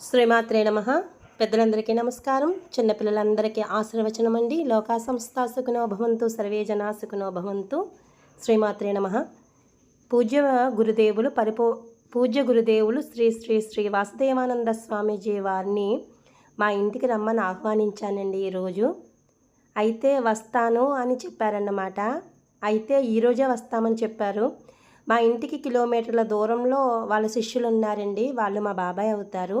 శ్రీమాత్రే నమ. పెద్దలందరికీ నమస్కారం. చిన్నపిల్లలందరికీ ఆశీర్వచనం అండి లోకా సంస్థ సుఖనో భవంతు సర్వే జనా సుఖనో భవంతు. శ్రీమాత్రే నమ. పూజ్య గురుదేవులు పరిపో పూజ్య గురుదేవులు శ్రీ శ్రీ శ్రీ వాసుదేవానంద స్వామీజీ వారిని మా ఇంటికి రమ్మని ఆహ్వానించానండి ఈరోజు. అయితే వస్తాను అని చెప్పారన్నమాట. అయితే ఈరోజే వస్తామని చెప్పారు. మా ఇంటికి కిలోమీటర్ల దూరంలో వాళ్ళ శిష్యులు ఉన్నారండి. వాళ్ళు మా బాబాయ్ అవుతారు.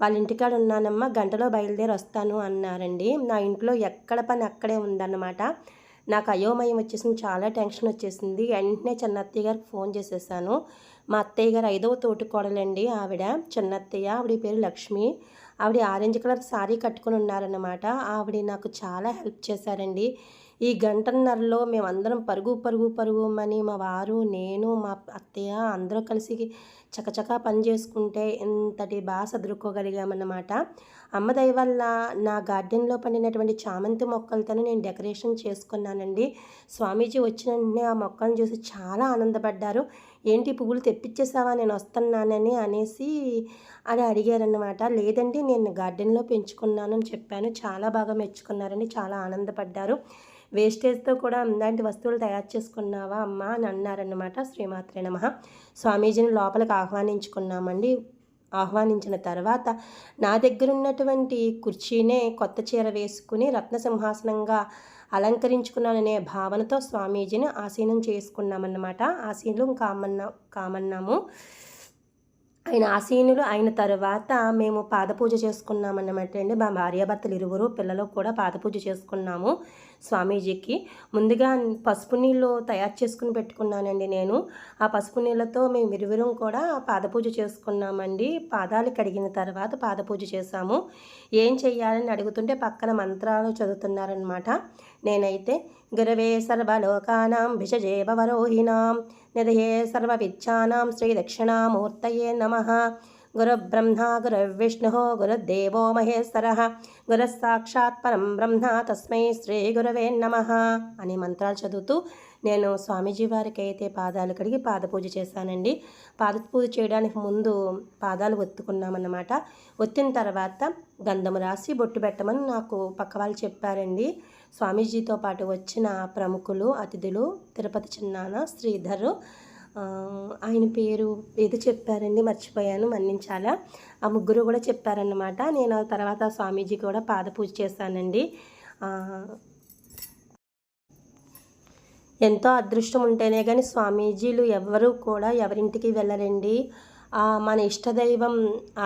వాళ్ళ ఇంటికాడ ఉన్నానమ్మా గంటలో బయలుదేరి వస్తాను అన్నారండి. నా ఇంట్లో ఎక్కడ పని అక్కడే ఉందన్నమాట. నాకు అయోమయం వచ్చేసింది చాలా టెన్షన్ వచ్చేసింది. వెంటనే చిన్నత్తయ్య గారికి ఫోన్ చేసేసాను. మా అత్తయ్య గారు ఐదవ తోటి కోడలండి ఆవిడ చిన్నత్తయ్య ఆవిడ పేరు లక్ష్మి. ఆవిడ ఆరెంజ్ కలర్ శారీ కట్టుకుని ఉన్నారన్నమాట. ఆవిడ నాకు చాలా హెల్ప్ చేశారండి. ఈ గంటన్నరలో మేమందరం పరుగు పరుగు పరుగు అని మా వారు నేను మా అత్తయ్య అందరూ కలిసి చకచకా పని చేసుకుంటే ఇంతటి బాగా సదురుకోగలిగామన్నమాట. అమ్మ దయ వల్ల నా గార్డెన్లో పండినటువంటి చామంతి మొక్కలతో నేను డెకరేషన్ చేసుకున్నానండి. స్వామీజీ వచ్చిన వెంటనే ఆ మొక్కలను చూసి చాలా ఆనందపడ్డారు. ఏంటి పువ్వులు తెప్పించేసావా నేను వస్తున్నానని అనేసి అని అడిగారనమాట లేదండి నేను గార్డెన్లో పెంచుకున్నానని చెప్పాను. చాలా బాగా మెచ్చుకున్నారని చాలా ఆనందపడ్డారు. వేస్టేజ్తో కూడా ఇలాంటి వస్తువులు తయారు చేసుకున్నావా అమ్మా అని అన్నారన్నమాట శ్రీమాత్రే నమ. స్వామీజీని లోపలికి ఆహ్వానించుకున్నామండి. ఆహ్వానించిన తర్వాత నా దగ్గర ఉన్నటువంటి కుర్చీనే కొత్త చీర వేసుకుని రత్న సింహాసనంగా అలంకరించుకున్నాననే భావనతో స్వామీజీని ఆసీనం చేసుకున్నామన్నమాట. ఆసీనులు కామన్నా కామన్నాము. ఆయన ఆసీనులు అయిన తర్వాత మేము పాదపూజ చేసుకున్నామన్నమాట అండి. మా భార్యాభర్తలు ఇరువురు పిల్లలు కూడా పాదపూజ చేసుకున్నాము. స్వామీజీకి. ముందుగా పసుపు నీళ్ళు తయారు చేసుకుని పెట్టుకున్నానండి నేను. ఆ పసుపు నీళ్ళతో మేము ఇరువురం కూడా పాదపూజ చేసుకున్నామండి. పాదాలు కడిగిన తర్వాత పాదపూజ చేశాము. ఏం చెయ్యాలని అడుగుతుంటే పక్కన మంత్రాలు చదువుతున్నారనమాట నేనైతే గురవే సర్వలోకానాం భిషజేవరోహిణాం నిధయే సర్వవిచ్ఛానాం శ్రీ దక్షిణామూర్తయే నమ గురుబ్రహ్మ గురుర్విష్ణు గురుదేవో మహేశ్వర గురుః సాక్షాత్ పరం బ్రహ్మ తస్మై శ్రీ గురవే నమ అనే మంత్రాలు చదువుతూ నేను స్వామీజీ వారికి అయితే పాదాలు కడిగి పాదపూజ చేశానండి. పాదపూజ చేయడానికి ముందు పాదాలు ఒత్తుకున్నామన్నమాట. ఒత్తిన తర్వాత గంధము రాసి బొట్టు పెట్టమని నాకు పక్క వాళ్ళు చెప్పారండి. స్వామీజీతో పాటు వచ్చిన ప్రముఖులు అతిథులు తిరుపతి చిన్నాన శ్రీధర్ ఆయన పేరు ఏదో చెప్పారండి మర్చిపోయాను మన్నించాలా? ఆ ముగ్గురు కూడా చెప్పారన్నమాట. నేను ఆ తర్వాత స్వామీజీ కూడా పాదపూజ చేశానండి ఎంతో అదృష్టం ఉంటేనే కానీ స్వామీజీలు ఎవరు కూడా ఎవరింటికి వెళ్ళరండి. మన ఇష్టదైవం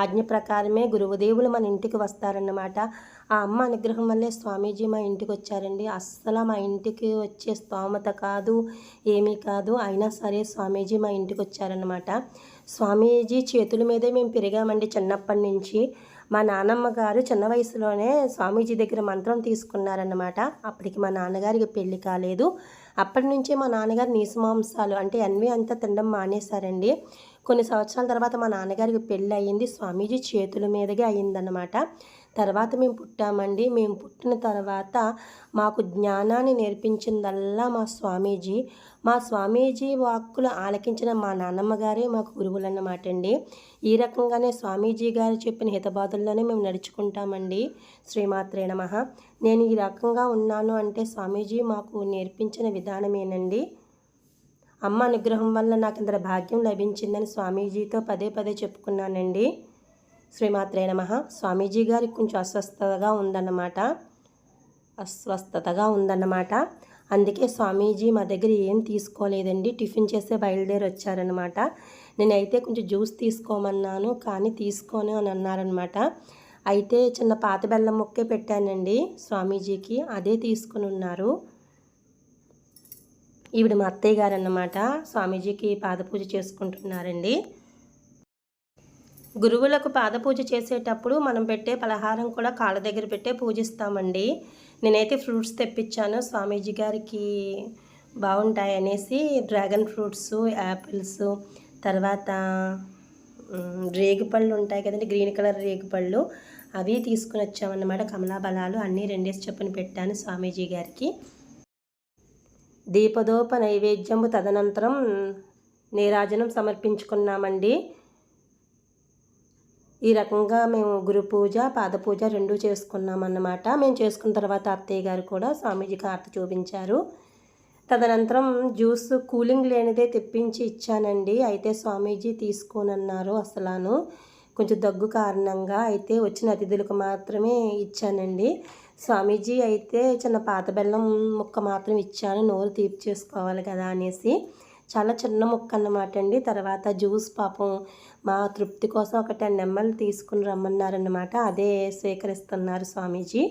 ఆజ్ఞ ప్రకారమే గురువుదేవులు మన ఇంటికి వస్తారన్నమాట. ఆ అమ్మ అనుగ్రహం వల్లే స్వామీజీ మా ఇంటికి వచ్చారండి అస్సలు మా ఇంటికి వచ్చే స్తోమత కాదు ఏమీ కాదు. అయినా సరే స్వామీజీ మా ఇంటికి వచ్చారన్నమాట స్వామీజీ చేతుల మీదే మేము పెరిగామండి చిన్నప్పటి నుంచి. మా నానమ్మ గారు చిన్న వయసులోనే స్వామీజీ దగ్గర మంత్రం తీసుకున్నారన్నమాట. అప్పటికి మా నాన్నగారికి పెళ్ళి కాలేదు. అప్పటి నుంచే మా నాన్నగారు నీసుమాంసాలు అంటే అన్వి అంతా తినడం మానేశారండి. కొన్ని సంవత్సరాల తర్వాత మా నాన్నగారికి పెళ్ళి అయ్యింది స్వామీజీ చేతుల మీదుగా అయ్యిందన్నమాట తర్వాత మేము పుట్టామండి. మేము పుట్టిన తర్వాత మాకు జ్ఞానాన్ని నేర్పించిందల్లా మా స్వామీజీ. మా స్వామీజీ వాక్కులు ఆలకించిన మా నాన్నమ్మ గారే మాకు గురువులు అన్నమాట అండి. ఈ రకంగానే స్వామీజీ గారు చెప్పిన హితబాధల్లోనే మేము నడుచుకుంటామండి. శ్రీమాత్రే నమ. నేను ఈ రకంగా ఉన్నాను అంటే స్వామీజీ మాకు నేర్పించిన విధానమేనండి. అమ్మ అనుగ్రహం వల్ల నాకు ఇంత భాగ్యం లభించిందని స్వామీజీతో పదే పదే చెప్పుకున్నానండి. శ్రీమాత్రే నమ. స్వామీజీ గారికి కొంచెం అస్వస్థతగా ఉందన్నమాట. అస్వస్థతగా ఉందన్నమాట. అందుకే స్వామీజీ మా దగ్గర ఏం తీసుకోలేదండి. టిఫిన్ చేసే బయలుదేరి వచ్చారనమాట నేనైతే కొంచెం జ్యూస్ తీసుకోమన్నాను కానీ తీసుకోను అని అన్నారనమాట అయితే చిన్న పాత బెల్లం ముక్కే పెట్టానండి స్వామీజీకి. అదే తీసుకుని ఉన్నారు. ఈవిడ మా అత్తయ్య గారు అన్నమాట స్వామీజీకి పాదపూజ చేసుకుంటున్నారండి. గురువులకు పాదపూజ చేసేటప్పుడు మనం పెట్టే పలహారం కూడా కాళ్ళ దగ్గర పెట్టే పూజిస్తామండి. నేనైతే ఫ్రూట్స్ తెప్పించాను. స్వామీజీ గారికి బాగుంటాయి అనేసి డ్రాగన్ ఫ్రూట్స్ యాపిల్స్ తర్వాత రేగుపళ్ళు ఉంటాయి కదండి గ్రీన్ కలర్ రేగుపళ్ళు. అవి తీసుకుని వచ్చామన్నమాట. కమలాబలాలు అన్నీ రెండేసి చొప్పున పెట్టాను స్వామీజీ గారికి. దీపదోప నైవేద్యము తదనంతరం నీరాజనం సమర్పించుకున్నామండి. ఈ రకంగా మేము గురు పూజ పాద పూజ రెండు చేసుకున్నాం అన్నమాట మేము చేసుకున్న తర్వాత అత్తయ్య గారు కూడా స్వామీజీకి ఆర్తి చూపించారు. తదనంతరం జ్యూస్ కూలింగ్ లేనిదే తెప్పించి ఇచ్చానండి. అయితే స్వామీజీ తీసుకోనన్నారు అసలాను. కొంచెం దగ్గు కారణంగా అయితే వచ్చిన అతిథులకు మాత్రమే ఇచ్చానండి. స్వామీజీ అయితే చిన్న పాత బెల్లం ముక్క మాత్రం ఇచ్చాను. నోరు తీపి చేసుకోవాలి కదా అనేసి. చాలా చిన్న ముక్క అన్నమాట అండి తర్వాత జ్యూస్ పాపం మా తృప్తి కోసం ఒక టెన్ ఎంఎల్ తీసుకుని రమ్మన్నారన్నమాట. అదే స్వీకరిస్తున్నారు స్వామీజీ.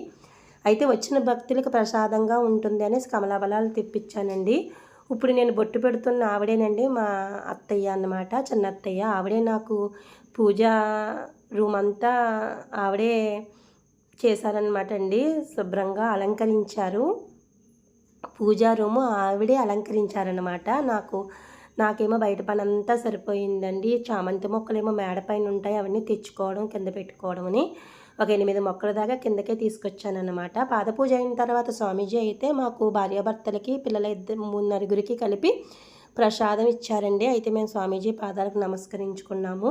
అయితే వచ్చిన భక్తులకు ప్రసాదంగా ఉంటుంది అనేసి కమలాబలాలు తెప్పించానండి. ఇప్పుడు నేను బొట్టు పెడుతున్న ఆవిడేనండి మా అత్తయ్య అన్నమాట చిన్న అత్తయ్య ఆవిడే నాకు పూజ రూమ్ అంతా ఆవిడే చేశారనమాట అండి శుభ్రంగా అలంకరించారు. పూజా రూము ఆవిడే అలంకరించారనమాట నాకు నాకేమో బయట పని అంతా సరిపోయిందండి. చామంతి మొక్కలేమో మేడపైన ఉంటాయి అవన్నీ తెచ్చుకోవడం కింద పెట్టుకోవడం అని ఒక ఎనిమిది మొక్కల దాకా కిందకే తీసుకొచ్చానమాట పాదపూజ అయిన తర్వాత స్వామీజీ అయితే మాకు భార్యాభర్తలకి పిల్లల ఇద్దరు నలుగురికి కలిపి ప్రసాదం ఇచ్చారండి. అయితే మేము స్వామీజీ పాదాలకు నమస్కరించుకున్నాము.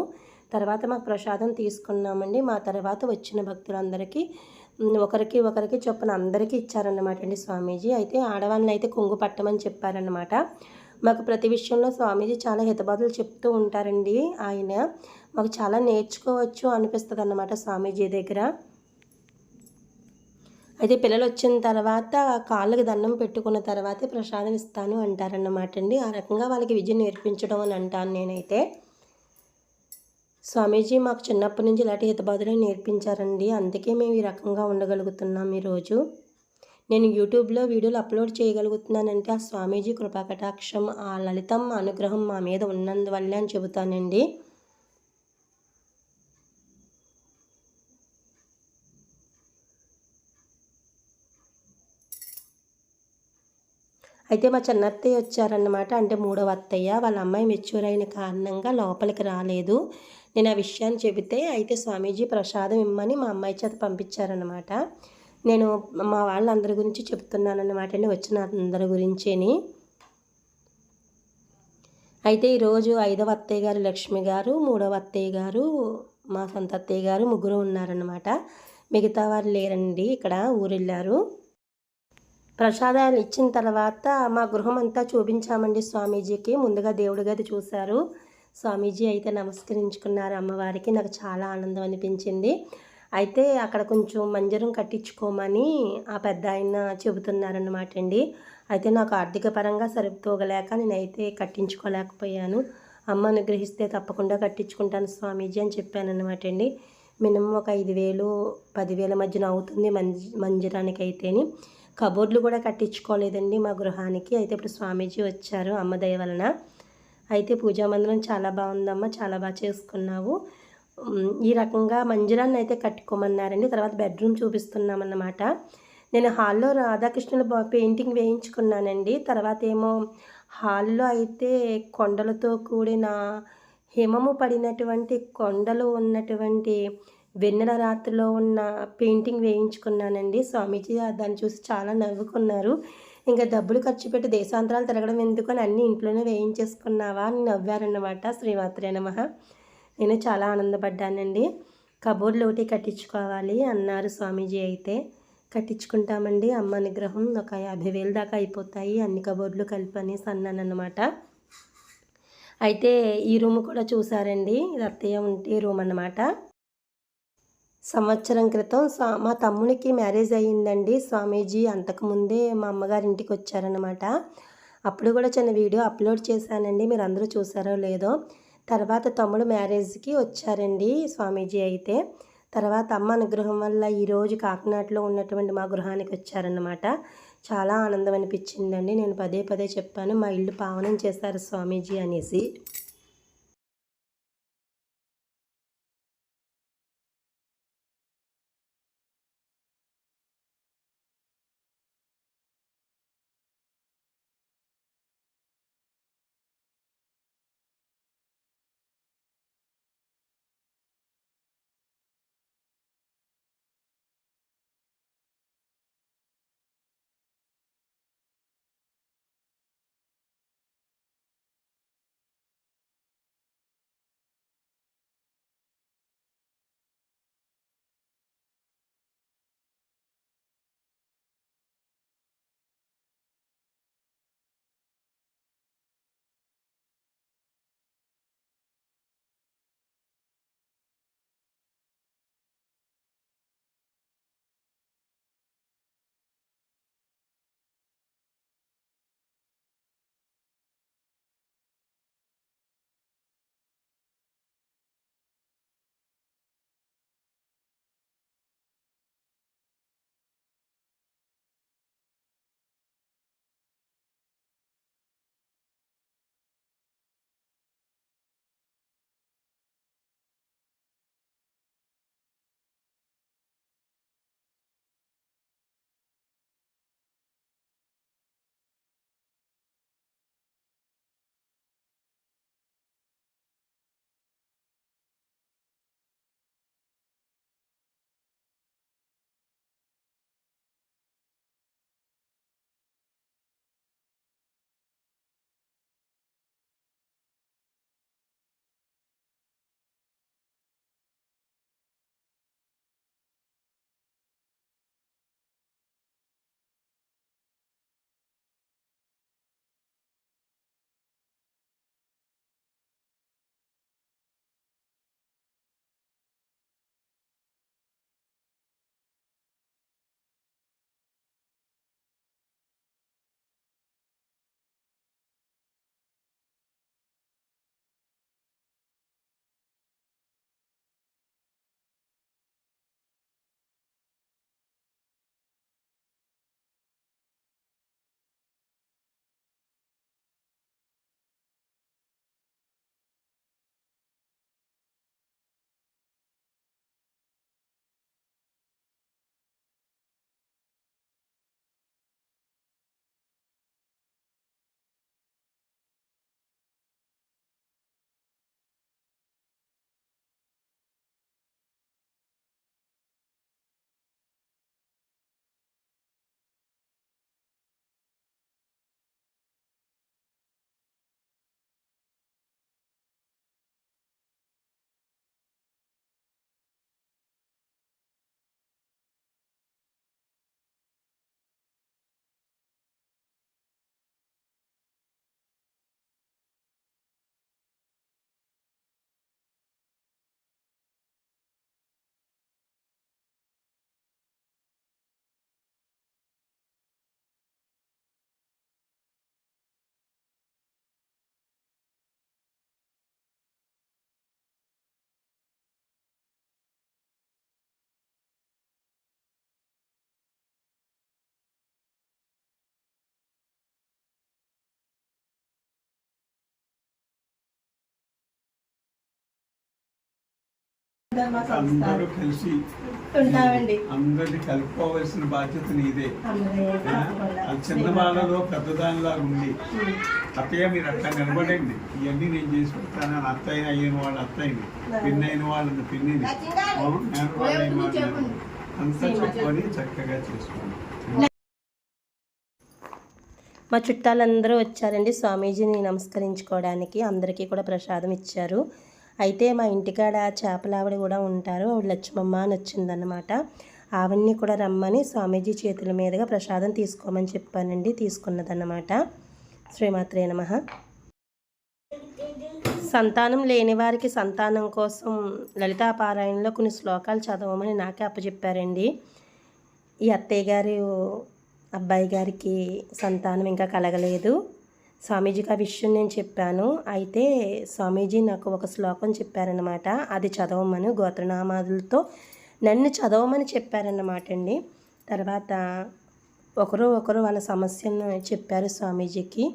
తర్వాత మాకు ప్రసాదం తీసుకున్నామండి. మా తర్వాత వచ్చిన భక్తులందరికీ ఒకరికి ఒకరికి చొప్పున అందరికీ ఇచ్చారన్నమాట అండి స్వామీజీ. అయితే ఆడవాళ్ళని అయితే కొంగు పట్టమని చెప్పారన్నమాట. మాకు ప్రతి విషయంలో స్వామీజీ చాలా హితబాధలు చెప్తూ ఉంటారండి ఆయన. మాకు చాలా నేర్చుకోవచ్చు అనిపిస్తుంది అన్నమాట స్వామీజీ దగ్గర. అయితే పిల్లలు వచ్చిన తర్వాత కాళ్ళకి దండం పెట్టుకున్న తర్వాతే ప్రసాదం ఇస్తాను అంటారన్నమాట అండి. ఆ రకంగా వాళ్ళకి విద్య నేర్పించడం అని అంటాను నేనైతే. స్వామీజీ మాకు చిన్నప్పటి నుంచి ఇలాంటి హితబాధులు నేర్పించారండి. అందుకే మేము ఈ రకంగా ఉండగలుగుతున్నాం ఈరోజు. నేను యూట్యూబ్లో వీడియోలు అప్లోడ్ చేయగలుగుతున్నానంటే ఆ స్వామీజీ కృపాకటాక్షం ఆ లలితం అనుగ్రహం మా మీద ఉన్నందువల్లే అని చెబుతానండి. అయితే మా చిన్నత్తయ్య వచ్చారన్నమాట. అంటే మూడవ అత్తయ్య. వాళ్ళ అమ్మాయి మెచ్యూర్ అయిన కారణంగా లోపలికి రాలేదు. నేను ఆ విషయాన్ని చెబితే అయితే స్వామీజీ ప్రసాదం ఇమ్మని మా అమ్మాయి చేత పంపించారనమాట నేను మా వాళ్ళందరి గురించి చెప్తున్నానన్నమాట అండి వచ్చిన అందరి గురించేని. అయితే ఈరోజు ఐదవ అత్తయ్య గారు లక్ష్మి గారు మూడవ అత్తయ్య గారు మా సొంత అత్తయ్య గారు ముగ్గురు ఉన్నారనమాట మిగతా వారు లేరండి ఇక్కడ ఊరెళ్ళారు. ప్రసాదాలు ఇచ్చిన తర్వాత మా గృహం అంతా చూపించామండి స్వామీజీకి ముందుగా దేవుడి గది చూశారు. స్వామీజీ అయితే నమస్కరించుకున్నారు. అమ్మవారికి నాకు చాలా ఆనందం అనిపించింది. అయితే అక్కడ కొంచెం మంజరం కట్టించుకోమని ఆ పెద్ద ఆయన చెబుతున్నారన్నమాట అండి. అయితే నాకు ఆర్థిక పరంగా సరిపోగలేక నేనైతే కట్టించుకోలేకపోయాను. అమ్మ అనుగ్రహిస్తే తప్పకుండా కట్టించుకుంటాను స్వామీజీ అని చెప్పానన్నమాట అండి. మినిమం ఒక ఐదు వేలు పదివేల మధ్యన అవుతుంది మంజ మంజరానికి అయితేని కబోర్డ్లు కూడా కట్టించుకోలేదండి మా గృహానికి. అయితే ఇప్పుడు స్వామీజీ వచ్చారు అమ్మ దయ వలన. అయితే పూజా మందిరం చాలా బాగుందమ్మా చాలా బాగా చేసుకున్నావు. ఈ రకంగా మంజురాన్ని అయితే కట్టుకోమన్నారండి. తర్వాత బెడ్రూమ్ చూపిస్తున్నామన్నమాట. నేను హాల్లో రాధాకృష్ణుల పెయింటింగ్ వేయించుకున్నానండి. తర్వాత ఏమో హాల్లో అయితే కొండలతో కూడిన హిమము పడినటువంటి కొండలు ఉన్నటువంటి వెన్నెల రాత్రిలో ఉన్న పెయింటింగ్ వేయించుకున్నానండి. స్వామీజీ దాన్ని చూసి చాలా నవ్వుకున్నారు. ఇంకా డబ్బులు ఖర్చు పెట్టి దేశాంతరాలు తిరగడం ఎందుకు అని అన్నీ ఇంట్లోనే వేయించేసుకున్నావా అని నవ్వారన్నమాట శ్రీమాత్రే నమ. నేను చాలా ఆనందపడ్డానండి. కబోర్డ్లు ఒకటి కట్టించుకోవాలి అన్నారు స్వామీజీ అయితే. కట్టించుకుంటామండి. అమ్మ అనుగ్రహం ఒక యాభై వేలు దాకా అయిపోతాయి. అన్ని కబోర్డ్లు కలిపి అనేసి అన్నానమాట అయితే ఈ రూమ్ కూడా చూసారండి ఇది అత్తయ్య ఉంటే రూమ్ అన్నమాట. సంవత్సరం క్రితం మా తమ్మునికి మ్యారేజ్ అయ్యిందండి స్వామీజీ. అంతకుముందే మా అమ్మగారి ఇంటికి వచ్చారనమాట అప్పుడు కూడా చిన్న వీడియో అప్లోడ్ చేశానండి. మీరు అందరూ చూసారో లేదో. తర్వాత తమ్ముడు మ్యారేజ్కి వచ్చారండి స్వామీజీ అయితే. తర్వాత అమ్మ అనుగ్రహం వల్ల ఈరోజు కాకినాడలో ఉన్నటువంటి మా గృహానికి వచ్చారన్నమాట. చాలా ఆనందం అనిపించిందండి. నేను పదే పదే చెప్పాను మా ఇల్లు పావనం చేశారు స్వామీజీ అనేసి. అందరూ కలిసి ఉంటామండి. అందరిని కలుపుకోవాల్సిన బాధ్యత నీదే? అది చిన్న వాళ్ళలో పెద్దదానిలా ఉండి అత్తయ్య మీరు అట్లా నిలబడండి. ఇవన్నీ నేను చేసి పెడతాను. అని అత్తయ్య అయిన వాళ్ళు అత్తయ్యని. పిన్ని అయిన వాళ్ళని పిన్నిని. ఆ? నేను వాళ్ళు అయిన వాళ్ళని అంతా చెప్పుకొని చక్కగా చేసుకోండి. మా చుట్టాలందరూ వచ్చారండి. స్వామీజీని నమస్కరించుకోవడానికి అందరికీ కూడా ప్రసాదం ఇచ్చారు. అయితే మా ఇంటికాడ చేపల ఆవిడ కూడా ఉంటారు. ఆవిడ లక్ష్మమ్మ అని వచ్చిందన్నమాట. ఆవిడ్ని కూడా రమ్మని స్వామీజీ చేతుల మీదుగా ప్రసాదం తీసుకోమని చెప్పానండి. తీసుకున్నదన్నమాట. శ్రీమాత్రే నమ. సంతానం లేని వారికి సంతానం కోసం లలితాపారాయణలో కొన్ని శ్లోకాలు చదవమని నాకే అప్పచెప్పారండి. ఈ అత్తయ్య గారు అబ్బాయి గారికి సంతానం ఇంకా కలగలేదు. స్వామీజీకి ఆ విషయం నేను చెప్పాను. అయితే స్వామీజీ నాకు ఒక శ్లోకం చెప్పారనమాట అది చదవమని గోత్రనామాదులతో నన్ను చదవమని చెప్పారన్నమాట అండి. తర్వాత ఒకరు ఒకరు వాళ్ళ సమస్యను చెప్పారు స్వామీజీకి.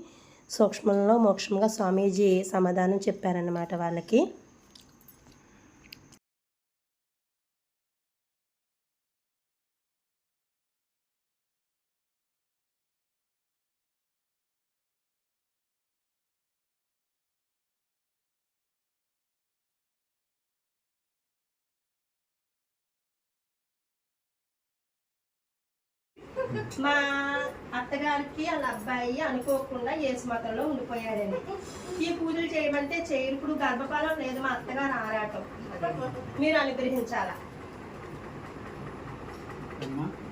సూక్ష్మంలో మోక్షంగా స్వామీజీ సమాధానం చెప్పారన్నమాట వాళ్ళకి. మా అత్తగారికి వాళ్ళ అబ్బాయి అనుకోకుండా యేసు మతంలో ఉండిపోయాడండి. ఈ పూజలు చేయమంటే చేయరు ఇప్పుడు గర్భఫలం లేదు మా అత్తగారు ఆరాటం. మీరు అనుగ్రహించాలా?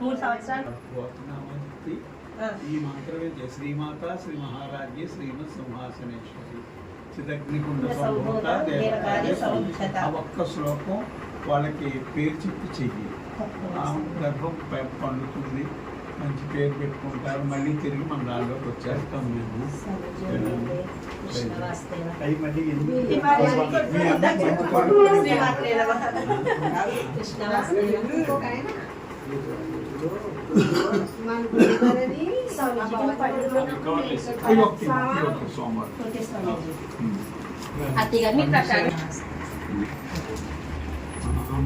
మూడు సంవత్సరాలు. ఈ మంత్రమే శ్రీమాత శ్రీ మహారాజ్య శ్రీమత్ సింహాసనేశ్వరి. చిదగ్నికుండ ఒక్క శ్లోకం వాళ్ళకి పేరు చెప్పి చెయ్యి. గర్భం పండుతుంది. మంచి పేరు పెట్టుకుంటారు. మళ్ళీ తిరిగి మన దానిలోకి వచ్చేస్తాం మేము. అవి మళ్ళీ సోమవారం. ఓకే స్వామీజీ. ఉమ్. అత్తయ్య గారు మీకు ప్రసాదం. నా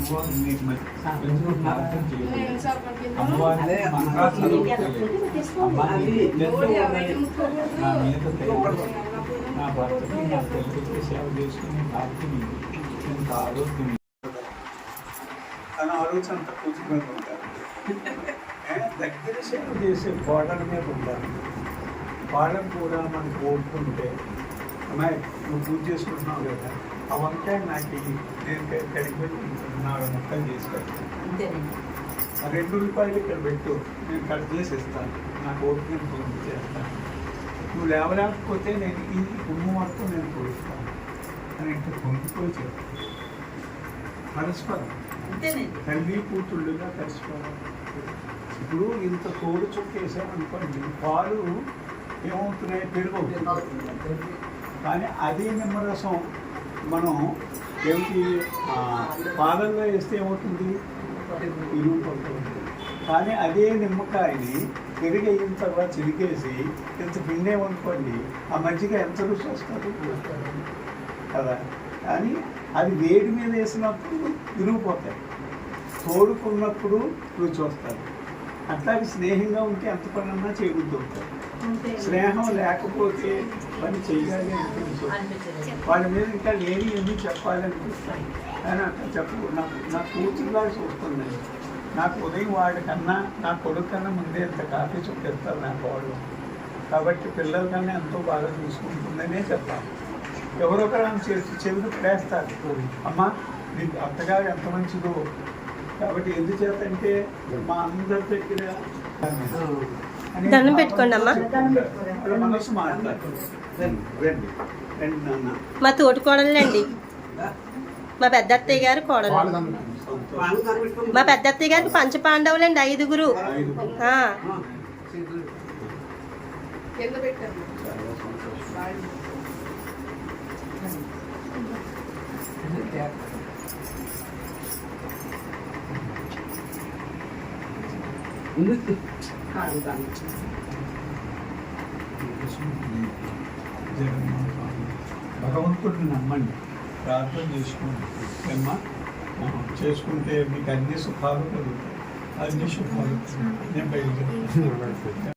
నా భర్తకి నా తల్లికి సేవ చేసుకుని భాగ్యం ఎంత ఆరోగ్యం తన ఆలోచన అంత పూజగా ఉంటారు దగ్గర సేవ చేసే కోడల మీద ఉంటారు వాళ్ళని కూడా మనం కోరుకుంటే అమ్మాయి నువ్వు పూజ చేసుకుంటున్నావు కదా ఆ వంకాయ నాకు. నేను క- కడిగిపోయి నాలుగు ముక్కలు చేసి పెడతాను ఆ రెండు రూపాయలు ఇక్కడ పెట్టు. నేను కట్ చేసి ఇస్తాను నాకు ఓపిక చేస్తాను. నువ్వు లేవలేకపోతే నేను ఈ కుమ్ము మొత్తం నేను కొడుస్తాను అని ఇంత పొంగిపోయి చెప్తాను పరస్పరం. తల్లి కూతుళ్ళుగా కలిసిపోవాలి ఇప్పుడు ఇంత తోడు చుక్కేసామనుకోండి పాలు ఏమవుతున్నాయి? పెరుగు కానీ అదే నిమ్మరసం మనం ఏమిటి పాలల్లో వేస్తే ఏమవుతుంది? ఇరుగు పడుతుంది కానీ అదే నిమ్మకాయని పెరుగు అయిన తర్వాత చిరికేసి ఇంత పిండేమనుకోండి ఆ మజ్జిగ ఎంత రుచి వస్తుంది? కదా? కానీ అది వేడి మీద వేసినప్పుడు విరిగిపోతాయి. తోడుకున్నప్పుడు రుచి వస్తుంది. అట్లాగే స్నేహంగా ఉంటే ఎంత పనన్నా చేయబుద్ధి అవుతాయి స్నేహం లేకపోతే పని చేయాలి వాళ్ళ మీద ఇంకా లేని ఎన్ని చెప్పాలనిపిస్తాను అని కానీ అట్లా చెప్పు. నాకు నా కూతురులా చూస్తుంది. నాకు ఉదయం వాడికన్నా నా కొడుకు కన్నా ముందే ఇంత కాఫీ చుట్టేస్తారు నా వాళ్ళు కాబట్టి పిల్లల కన్నా ఎంతో బాగా చూసుకుంటుందనే చెప్పాలి ఎవరొకరు ఆమె చేసి చెవిని పడేస్తారు. అమ్మా నీకు అత్తగారు ఎంత మంచిదో. కాబట్టి ఎందుచేతంటే మా అందరి దగ్గర దండం పెట్టుకోండి అమ్మా. మా తోటి కోడలండి మా పెద్ద అత్తయ్య గారు కోడలు. మా పెద్ద అత్తయ్య గారికి పంచ పాండవులండి ఐదుగురు. ఐదు భగవంతుడిని నమ్మండి. ప్రార్థన చేసుకోండి అమ్మా చేసుకుంటే మీకు అన్ని సుఖాలు కలుగుతాయి. అన్ని శుభాలు. నేను బయలుదేరుతాను.